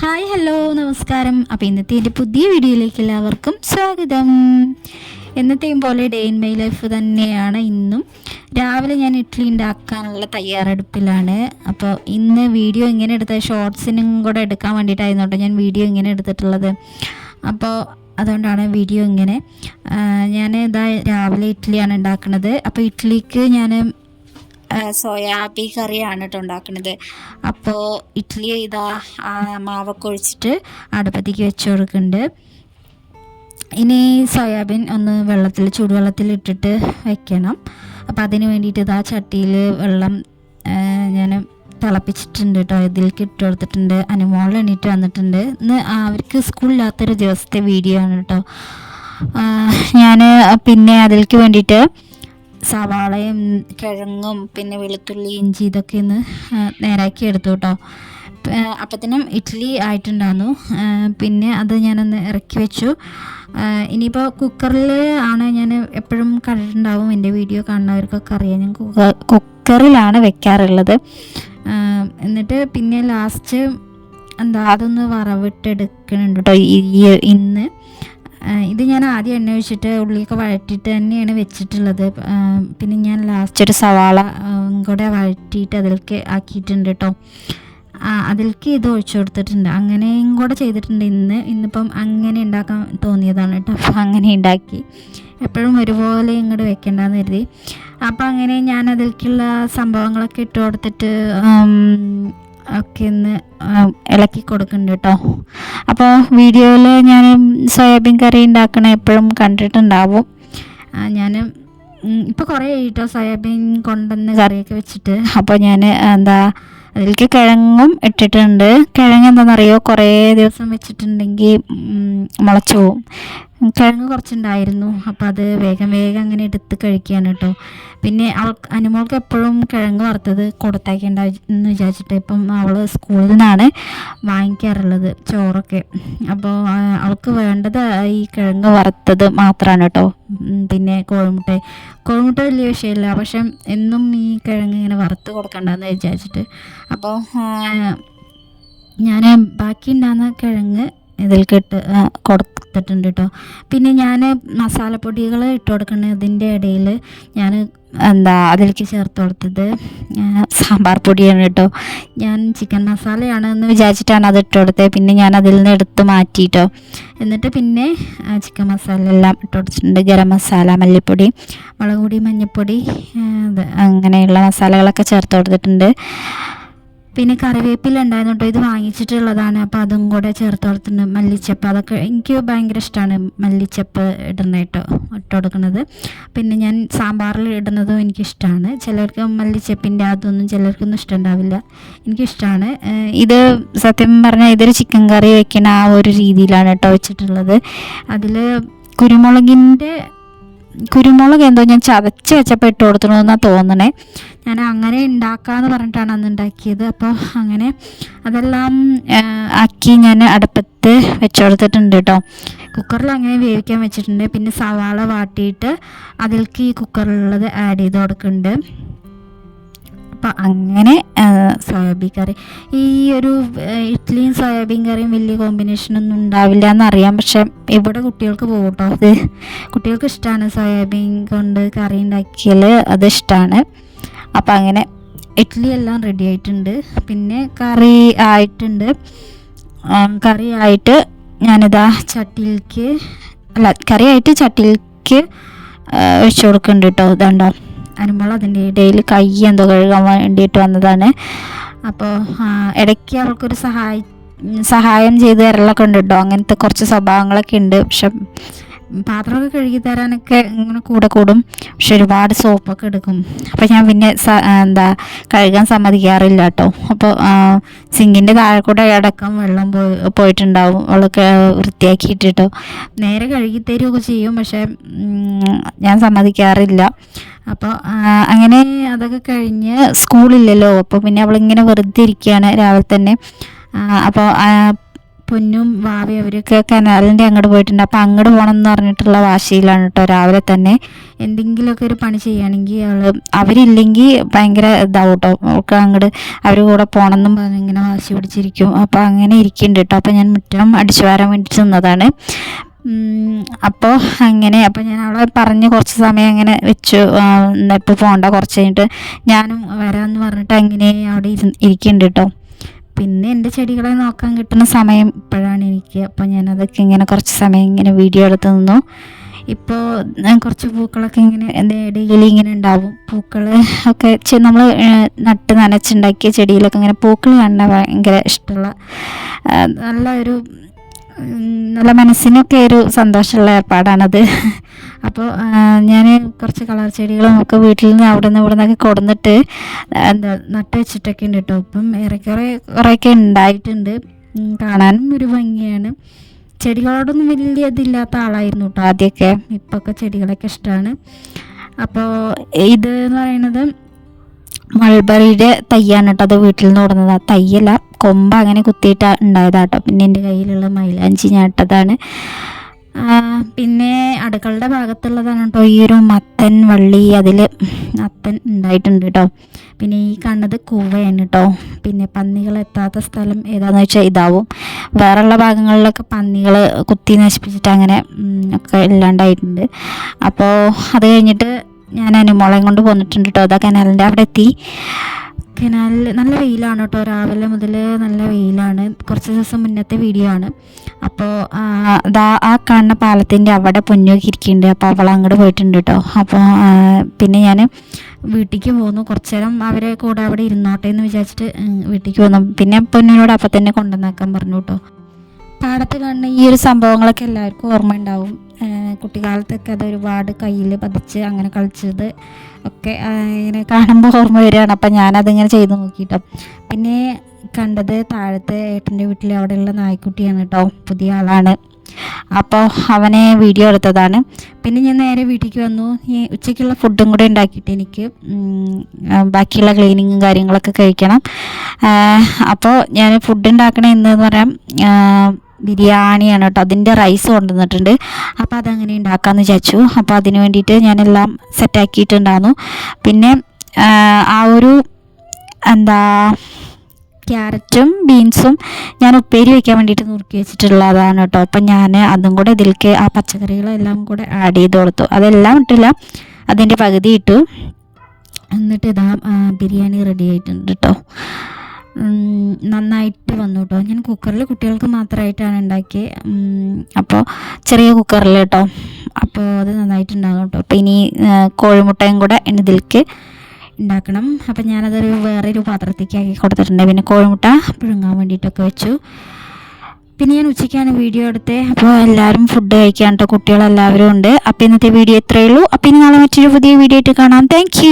Hi hello നമസ്കാരം. അപ്പോൾ ഇന്നത്തെ എന്റെ പുതിയ വീഡിയോയിലേക്ക് എല്ലാവർക്കും സ്വാഗതം. എന്നത്തെയും പോലെ ഡേ ഇൻ മൈ ലൈഫ് തന്നെയാണ് ഇന്നും. രാവിലെ ഞാൻ ഇഡ്ഡലി ഉണ്ടാക്കാനുള്ള തയ്യാറെടുപ്പിലാണ്. അപ്പോൾ ഇന്ന് വീഡിയോ ഇങ്ങനെ എടുത്ത ഷോർട്സിനും കൂടെ എടുക്കാൻ വേണ്ടിയിട്ടായിരുന്നു ഞാൻ വീഡിയോ ഇങ്ങനെ എടുത്തിട്ടുള്ളത്. അപ്പോൾ അതുകൊണ്ടാണ് വീഡിയോ ഇങ്ങനെ. ഞാൻ ഇതാ രാവിലെ ഇഡ്ഡലിയാണ് ഉണ്ടാക്കുന്നത്. അപ്പോൾ ഇഡ്ഡലിക്ക് ഞാൻ സോയാബി കറിയാണ് കേട്ടോ ഉണ്ടാക്കുന്നത് അപ്പോൾ ഇഡ്ഡലി ഇതാ മാവൊക്കെ ഒഴിച്ചിട്ട് അടുപ്പത്തേക്ക് വെച്ച് കൊടുക്കുന്നുണ്ട് ഇനി സോയാബീൻ ഒന്ന് വെള്ളത്തിൽ ചൂടുവെള്ളത്തിൽ ഇട്ടിട്ട് വെക്കണം. അപ്പോൾ അതിന് വേണ്ടിയിട്ട് ഇതാ ചട്ടിയിൽ വെള്ളം ഞാൻ തിളപ്പിച്ചിട്ടുണ്ട് കേട്ടോ ഇതിലേക്ക് ഇട്ട് കൊടുത്തിട്ടുണ്ട്. അനുമോൾ എണീറ്റ് വന്നിട്ടുണ്ട്. ഇന്ന് അവർക്ക് സ്കൂളില്ലാത്തൊരു ദിവസത്തെ വീഡിയോ ആണ് കേട്ടോ ഞാൻ പിന്നെ അതിലേക്ക് വേണ്ടിയിട്ട് സവാളയും കിഴങ്ങും പിന്നെ വെളുത്തുള്ളി ഇഞ്ചി ഇതൊക്കെ ഒന്ന് നേരാക്കി എടുത്തു കേട്ടോ അപ്പത്തിനും ഇഡ്ഡലി ആയിട്ടുണ്ടായിരുന്നു പിന്നെ അത് ഞാനൊന്ന് ഇറക്കി വെച്ചു. ഇനിയിപ്പോൾ കുക്കറിൽ ആണ് ഞാൻ എപ്പോഴും കണ്ടിട്ടുണ്ടാവും. എന്റെ വീഡിയോ കാണുന്നവർക്കൊക്കെ അറിയാം. ഞാൻ കുക്കറിലാണ് വെക്കാറുള്ളത്. എന്നിട്ട് പിന്നെ ലാസ്റ്റ് എന്താ അതൊന്ന് വറവിട്ടെടുക്കുന്നുണ്ട് കേട്ടോ ഈ ഇന്ന്. ഇത് ഞാൻ ആദ്യം എണ്ണ ഒഴിച്ചിട്ട് ഉള്ളിയൊക്കെ വഴറ്റിയിട്ട് തന്നെയാണ് വെച്ചിട്ടുള്ളത്. പിന്നെ ഞാൻ ലാസ്റ്റ് ഒരു സവാള കൂടെ വഴറ്റിയിട്ട് അതിലേക്ക് ആക്കിയിട്ടുണ്ട് കേട്ടോ അതിലേക്ക് ഇത് ഒഴിച്ചു കൊടുത്തിട്ടുണ്ട്. അങ്ങനെയും കൂടെ ചെയ്തിട്ടുണ്ട്. ഇന്ന് ഇന്നിപ്പം അങ്ങനെ ഉണ്ടാക്കാൻ തോന്നിയതാണ് കേട്ടോ അപ്പം അങ്ങനെ ഉണ്ടാക്കി. എപ്പോഴും ഒരുപോലെ ഇങ്ങോട്ട് വെക്കേണ്ടെന്ന് കരുതി. അപ്പോൾ അങ്ങനെ ഞാൻ അതിലേക്കുള്ള സംഭവങ്ങളൊക്കെ ഇട്ട് കൊടുത്തിട്ട് ഒക്കെ ഒന്ന് ഇളക്കി കൊടുക്കുന്നുണ്ട് കേട്ടോ അപ്പോൾ വീഡിയോയിൽ ഞാൻ സോയാബീൻ കറി ഉണ്ടാക്കണ എപ്പോഴും കണ്ടിട്ടുണ്ടാവും. ഞാൻ ഇപ്പോൾ കുറേ കേട്ടോ സോയാബീൻ കൊണ്ടുവന്ന് കറിയൊക്കെ വെച്ചിട്ട്. അപ്പോൾ ഞാൻ എന്താ അതിലേക്ക് കിഴങ്ങും ഇട്ടിട്ടുണ്ട്. കിഴങ്ങ് എന്താണെന്നറിയോ കുറേ ദിവസം വെച്ചിട്ടുണ്ടെങ്കിൽ മുളച്ചു പോവും. കിഴങ്ങ് കുറച്ചുണ്ടായിരുന്നു. അപ്പോൾ അത് വേഗം വേഗം അങ്ങനെ എടുത്ത് കഴിക്കുകയാണ് കേട്ടോ പിന്നെ അവൾക്ക് അനുമോൾക്ക് എപ്പോഴും കിഴങ്ങ് വറുത്തത് കൊടുത്തയക്കേണ്ട എന്ന് വിചാരിച്ചിട്ട് ഇപ്പം അവൾ സ്കൂളിൽ നിന്നാണ് വാങ്ങിക്കാറുള്ളത് ചോറൊക്കെ. അപ്പോൾ അവൾക്ക് വേണ്ടത് ഈ കിഴങ്ങ് വറുത്തത് മാത്രമാണ് കേട്ടോ പിന്നെ കോഴിമുട്ട. കോഴിമുട്ട വലിയ വിഷയമില്ല പക്ഷെ എന്നും ഈ കിഴങ്ങ് ഇങ്ങനെ വറുത്ത് കൊടുക്കണ്ടെന്ന് വിചാരിച്ചിട്ട്. അപ്പോൾ ഞാൻ ബാക്കി ഉണ്ടാകുന്ന കിഴങ്ങ് ഇതിലേക്ക് കെട്ട് കൊടുത്തിട്ടുണ്ട് കേട്ടോ പിന്നെ ഞാൻ മസാലപ്പൊടികൾ ഇട്ട് കൊടുക്കുന്നതിന്റെ ഇടയിൽ ഞാൻ എന്താ അതിലേക്ക് ചേർത്ത് കൊടുത്തത് സാമ്പാർ പൊടിയാണ് കേട്ടോ ഞാൻ ചിക്കൻ മസാലയാണ് എന്ന് വിചാരിച്ചിട്ടാണ് അത് ഇട്ട് കൊടുത്തത് പിന്നെ ഞാൻ അതിൽ നിന്ന് എടുത്ത് മാറ്റിയിട്ടോ എന്നിട്ട് പിന്നെ ചിക്കൻ മസാല എല്ലാം ഇട്ട് കൊടുത്തിട്ടുണ്ട്. ഗരം മസാല മല്ലിപ്പൊടി മുളക് പൊടി മഞ്ഞൾപ്പൊടി അങ്ങനെയുള്ള മസാലകളൊക്കെ ചേർത്ത് കൊടുത്തിട്ടുണ്ട്. പിന്നെ കറിവേപ്പില ഉണ്ടായിരുന്നു കേട്ടോ ഇത് വാങ്ങിച്ചിട്ടുള്ളതാണ്. അപ്പോൾ അതും കൂടെ ചേർത്ത് കൊടുത്തിട്ടുണ്ട് മല്ലിച്ചപ്പ്. അതൊക്കെ എനിക്ക് ഭയങ്കര ഇഷ്ടമാണ് മല്ലിച്ചപ്പ് ഇടുന്നത് ഇട്ട് കൊടുക്കുന്നത്. പിന്നെ ഞാൻ സാമ്പാറിൽ ഇടുന്നതും എനിക്കിഷ്ടമാണ് ചിലർക്ക് മല്ലിച്ചപ്പിന്റെ അതൊന്നും ചിലർക്കൊന്നും ഇഷ്ടമുണ്ടാവില്ല. എനിക്കിഷ്ടമാണ് ഇത് സത്യം പറഞ്ഞാൽ ഇതൊരു ചിക്കൻ കറി വെക്കുന്ന ആ ഒരു രീതിയിലാണ് കേട്ടോ വെച്ചിട്ടുള്ളത്. അതിൽ കുരുമുളകിന്റെ കുരുമുളക് എന്തോ ഞാൻ ചതച്ച് വെച്ചപ്പോൾ ഇട്ട് കൊടുത്തണമെന്നാണ് തോന്നണേ. ഞാൻ അങ്ങനെ ഉണ്ടാക്കാമെന്ന് പറഞ്ഞിട്ടാണ് അന്ന് ഉണ്ടാക്കിയത് അപ്പോൾ അങ്ങനെ അതെല്ലാം ആക്കി ഞാൻ അടുപ്പത്ത് വെച്ച് കൊടുത്തിട്ടുണ്ട് കേട്ടോ കുക്കറിൽ അങ്ങനെ വേവിക്കാൻ വെച്ചിട്ടുണ്ട്. പിന്നെ സവാള വാട്ടിയിട്ട് അതിലേക്ക് ഈ കുക്കറിലുള്ളത് ആഡ് ചെയ്ത് കൊടുക്കുന്നുണ്ട് അപ്പം അങ്ങനെ സോയാബീൻ കറി. ഈ ഒരു ഇഡ്ഡലിയും സോയാബീൻ കറിയും വലിയ കോമ്പിനേഷനൊന്നും ഉണ്ടാവില്ല എന്നറിയാം പക്ഷെ ഇവിടെ കുട്ടികൾക്ക് പോകട്ടോ അത് കുട്ടികൾക്ക് ഇഷ്ടമാണ് സോയാബീൻ കൊണ്ട് കറി ഉണ്ടാക്കിയാൽ അത് ഇഷ്ടമാണ് അപ്പം അങ്ങനെ ഇഡ്ഡലി എല്ലാം റെഡി ആയിട്ടുണ്ട്. പിന്നെ കറി ആയിട്ടുണ്ട്. കറി ആയിട്ട് ഞാനിതാ ചട്ടിയിലേക്ക് അല്ല കറി ആയിട്ട് ചട്ടിയിലേക്ക് വെച്ച് കൊടുക്കുന്നുണ്ട് കേട്ടോ. ഇതുണ്ടോ? അനുമ്പോൾ അതിന്റെ ഇടയിൽ കൈ എന്തോ കഴുകാൻ വേണ്ടിയിട്ട് വന്നതാണ്. അപ്പോൾ ഇടയ്ക്ക് അവൾക്കൊരു സഹായി സഹായം ചെയ്ത് തരലൊക്കെ ഉണ്ട് കേട്ടോ. അങ്ങനത്തെ കുറച്ച് സ്വഭാവങ്ങളൊക്കെ ഉണ്ട്. പക്ഷെ പാത്രമൊക്കെ കഴുകി തരാനൊക്കെ ഇങ്ങനെ കൂടെ കൂടും. പക്ഷെ ഒരുപാട് സോപ്പൊക്കെ എടുക്കും. അപ്പോൾ ഞാൻ പിന്നെ എന്താ കഴുകാൻ സമ്മതിക്കാറില്ല കേട്ടോ അപ്പോൾ സിങ്കിന്റെ താഴെ കൂടെ അടക്കം വെള്ളം പോയി പോയിട്ടുണ്ടാവും. അവളൊക്കെ വൃത്തിയാക്കിയിട്ടോ നേരെ കഴുകി തരുമൊക്കെ ചെയ്യും. പക്ഷേ ഞാൻ സമ്മതിക്കാറില്ല. അപ്പോൾ അങ്ങനെ അതൊക്കെ കഴിഞ്ഞ് സ്കൂളില്ലല്ലോ. അപ്പോൾ പിന്നെ അവളിങ്ങനെ വെറുതെ ഇരിക്കുകയാണ് രാവിലെ തന്നെ. അപ്പോൾ പൊന്നും വാവി അവരൊക്കെ കനാലിന്റെ അങ്ങോട്ട് പോയിട്ടുണ്ട്. അപ്പോൾ അങ്ങോട്ട് പോകണം എന്ന് പറഞ്ഞിട്ടുള്ള വാശിയിലാണ് കേട്ടോ രാവിലെ തന്നെ. എന്തെങ്കിലുമൊക്കെ ഒരു പണി ചെയ്യുകയാണെങ്കിൽ അവൾ അവരില്ലെങ്കിൽ ഭയങ്കര ഇതാവും കേട്ടോ. അവൾക്ക് അങ്ങോട്ട് അവർ കൂടെ പോകണം എന്നും പറഞ്ഞ് ഇങ്ങനെ വാശി പിടിച്ചിരിക്കും. അപ്പോൾ അങ്ങനെ ഇരിക്കുന്നുണ്ട് കേട്ടോ. അപ്പോൾ ഞാൻ മുറ്റം അടിച്ചു വരാൻ വേണ്ടി ചെന്നതാണ്. അപ്പോൾ അങ്ങനെ അപ്പോൾ ഞാൻ അവളെ പറഞ്ഞ് കുറച്ച് സമയം അങ്ങനെ വെച്ചു. ഇപ്പോൾ പോകണ്ട കുറച്ച് കഴിഞ്ഞിട്ട് ഞാനും വരാമെന്ന് പറഞ്ഞിട്ട് അങ്ങനെ അവിടെ ഇരി ഇരിക്കുന്നുണ്ട് കേട്ടോ. പിന്നെ എന്റെ ചെടികളെ നോക്കാൻ കിട്ടുന്ന സമയം ഇപ്പോഴാണ് എനിക്ക്. അപ്പോൾ ഞാനതൊക്കെ ഇങ്ങനെ കുറച്ച് സമയം ഇങ്ങനെ വീഡിയോ എടുത്ത് നിന്നു. ഇപ്പോൾ കുറച്ച് പൂക്കളൊക്കെ ഇങ്ങനെ ഇടയിൽ ഇങ്ങനെ ഉണ്ടാവും. പൂക്കൾ ഒക്കെ നമ്മൾ നട്ട് നനച്ചുണ്ടാക്കിയ ചെടിയിലൊക്കെ ഇങ്ങനെ പൂക്കൾ കാണാൻ ഭയങ്കര ഇഷ്ടമുള്ള നല്ല ഒരു നല്ല മനസ്സിനൊക്കെ ഒരു സന്തോഷമുള്ള ഏർപ്പാടാണത്. അപ്പോൾ ഞാൻ കുറച്ച് കളർ ചെടികളും ഒക്കെ വീട്ടിൽ നിന്ന് അവിടെ നിന്ന് ഇവിടെ നിന്നൊക്കെ കൊടുന്നിട്ട് എന്താ നട്ട് വെച്ചിട്ടൊക്കെ ഉണ്ട് കേട്ടോ ഇപ്പം ഏറെക്കുറെ കുറേയൊക്കെ ഉണ്ടായിട്ടുണ്ട്. കാണാനും ഒരു ഭംഗിയാണ്. ചെടികളോടൊന്നും വലിയ ഇതില്ലാത്ത ആളായിരുന്നു കേട്ടോ ആദ്യമൊക്കെ. ഇപ്പൊക്കെ ചെടികളൊക്കെ ഇഷ്ടമാണ് അപ്പോൾ ഇത് എന്ന് പറയുന്നത് മൾബറിയുടെ തയ്യാണ് കേട്ടോ അത് വീട്ടിൽ നിന്ന് കൊടുന്നത്. തയ്യല്ല. കൊമ്പ് അങ്ങനെ കുത്തിയിട്ട് ഉണ്ടായതാട്ടോ. പിന്നെ എന്റെ കയ്യിലുള്ള മൈലാഞ്ചി ഞാട്ടതാണ്. പിന്നെ അടുക്കളുടെ ഭാഗത്തുള്ളതാണ് കേട്ടോ ഈ ഒരു മത്തൻ വള്ളി. അതിൽ മത്തൻ ഉണ്ടായിട്ടുണ്ട് കേട്ടോ. പിന്നെ ഈ കണ്ണത് കൂവയാണ് കേട്ടോ. പിന്നെ പന്നികൾ എത്താത്ത സ്ഥലം ഏതാണെന്ന് വെച്ചാൽ ഇതാവും. വേറെയുള്ള ഭാഗങ്ങളിലൊക്കെ പന്നികൾ കുത്തി നശിപ്പിച്ചിട്ട് അങ്ങനെ ഒക്കെ ഇല്ലാണ്ടായിട്ടുണ്ട്. അപ്പോൾ അത് കഴിഞ്ഞിട്ട് ഞാൻ അനുമോളയും കൊണ്ട് പോന്നിട്ടുണ്ട് കേട്ടോ. അതാ കനാലിന്റെ അവിടെ എത്തി. കനാലിൽ നല്ല വെയിലാണ് കേട്ടോ. രാവിലെ മുതൽ നല്ല വെയിലാണ്. കുറച്ച് ദിവസം മുന്നത്തെ വീഡിയോ ആണ്. അപ്പോൾ അതാ ആ കാണുന്ന പാലത്തിന്റെ അവിടെ പൊന്നൊക്കെ ഇരിക്കുന്നുണ്ട്. അപ്പോൾ അവൾ അങ്ങോട്ട് പോയിട്ടുണ്ട് കേട്ടോ. അപ്പോൾ പിന്നെ ഞാൻ വീട്ടിലേക്ക് പോന്നു. കുറച്ച് നേരം അവരെ കൂടെ അവിടെ ഇരുന്നോട്ടെ എന്ന് വിചാരിച്ചിട്ട് വീട്ടിലേക്ക് പോന്നു. പിന്നെ പൊന്നിനോട് അപ്പം തന്നെ കൊണ്ടുവന്നേക്കാൻ പറഞ്ഞു കേട്ടോ. പാടത്ത് കാണുന്ന ഈ ഒരു സംഭവങ്ങളൊക്കെ എല്ലാവർക്കും ഓർമ്മ ഉണ്ടാവും കുട്ടിക്കാലത്തൊക്കെ അത് ഒരുപാട് കയ്യിൽ പതിച്ച് അങ്ങനെ കളിച്ചത് ഒക്കെ ഇങ്ങനെ കാണുമ്പോൾ ഓർമ്മ വരികയാണ്. അപ്പം ഞാനതിങ്ങനെ ചെയ്ത് നോക്കിയിട്ടോ പിന്നെ കണ്ടത് താഴത്തെ ഏട്ടന്റെ വീട്ടിൽ അവിടെയുള്ള നായ്ക്കുട്ടിയാണ് കേട്ടോ പുതിയ ആളാണ്. അപ്പോൾ അവനെ വീഡിയോ എടുത്തതാണ്. പിന്നെ ഞാൻ നേരെ വീട്ടിലേക്ക് വന്നു. ഈ ഉച്ചയ്ക്കുള്ള ഫുഡും കൂടെ ഉണ്ടാക്കിയിട്ട് എനിക്ക് ബാക്കിയുള്ള ക്ലീനിങ്ങും കാര്യങ്ങളൊക്കെ കഴിക്കണം. അപ്പോൾ ഞാൻ ഫുഡ് ഉണ്ടാക്കണേ എന്ന് പറയാം. ബിരിയാണിയാണ് കേട്ടോ. അതിന്റെ റൈസ് കൊണ്ടുവന്നിട്ടുണ്ട്. അപ്പോൾ അതങ്ങനെ ഉണ്ടാക്കാമെന്ന് വിചാരിച്ചു. അപ്പോൾ അതിന് വേണ്ടിയിട്ട് ഞാനെല്ലാം സെറ്റാക്കിയിട്ടുണ്ടായിരുന്നു പിന്നെ ആ ഒരു എന്താ ക്യാരറ്റും ബീൻസും ഞാൻ ഉപ്പേരി വയ്ക്കാൻ വേണ്ടിയിട്ട് നുറുക്കി വെച്ചിട്ടുള്ളതാണ് കേട്ടോ. അപ്പം ഞാൻ അതും കൂടെ ഇതിലേക്ക് ആ പച്ചക്കറികളെല്ലാം കൂടെ ആഡ് ചെയ്ത് കൊടുത്തു അതെല്ലാം ഇട്ടില്ല. അതിന്റെ പകുതി ഇട്ടു. എന്നിട്ട് ഇതാ ബിരിയാണി റെഡി ആയിട്ടുണ്ട് കേട്ടോ. നന്നായിട്ട് വന്നു കേട്ടോ ഞാൻ കുക്കറിൽ കുട്ടികൾക്ക് മാത്രമായിട്ടാണ് ഉണ്ടാക്കിയത് അപ്പോൾ ചെറിയ കുക്കറിൽ കേട്ടോ അപ്പോൾ അത് നന്നായിട്ടുണ്ടാകും കേട്ടോ അപ്പോൾ ഇനി കോഴിമുട്ടയും കൂടെ ഇതിലേക്ക് ഉണ്ടാക്കണം അപ്പം ഞാനതൊരു വേറൊരു പാത്രത്തേക്ക് ആക്കി കൊടുത്തിട്ടുണ്ട്. പിന്നെ കോഴിമുട്ട പുഴുങ്ങാൻ വേണ്ടിയിട്ടൊക്കെ വെച്ചു. പിന്നെ ഞാൻ ഉച്ചയ്ക്കാണ് വീഡിയോ എടുത്തത് അപ്പോൾ എല്ലാവരും ഫുഡ് കഴിക്കാൻ കേട്ടോ കുട്ടികളെല്ലാവരും ഉണ്ട്. അപ്പോൾ ഇന്നത്തെ വീഡിയോ ഇത്രയേ ഉള്ളൂ. അപ്പോൾ ഇനി നാളെ മറ്റൊരു പുതിയ വീഡിയോ ആയിട്ട് കാണാം. താങ്ക്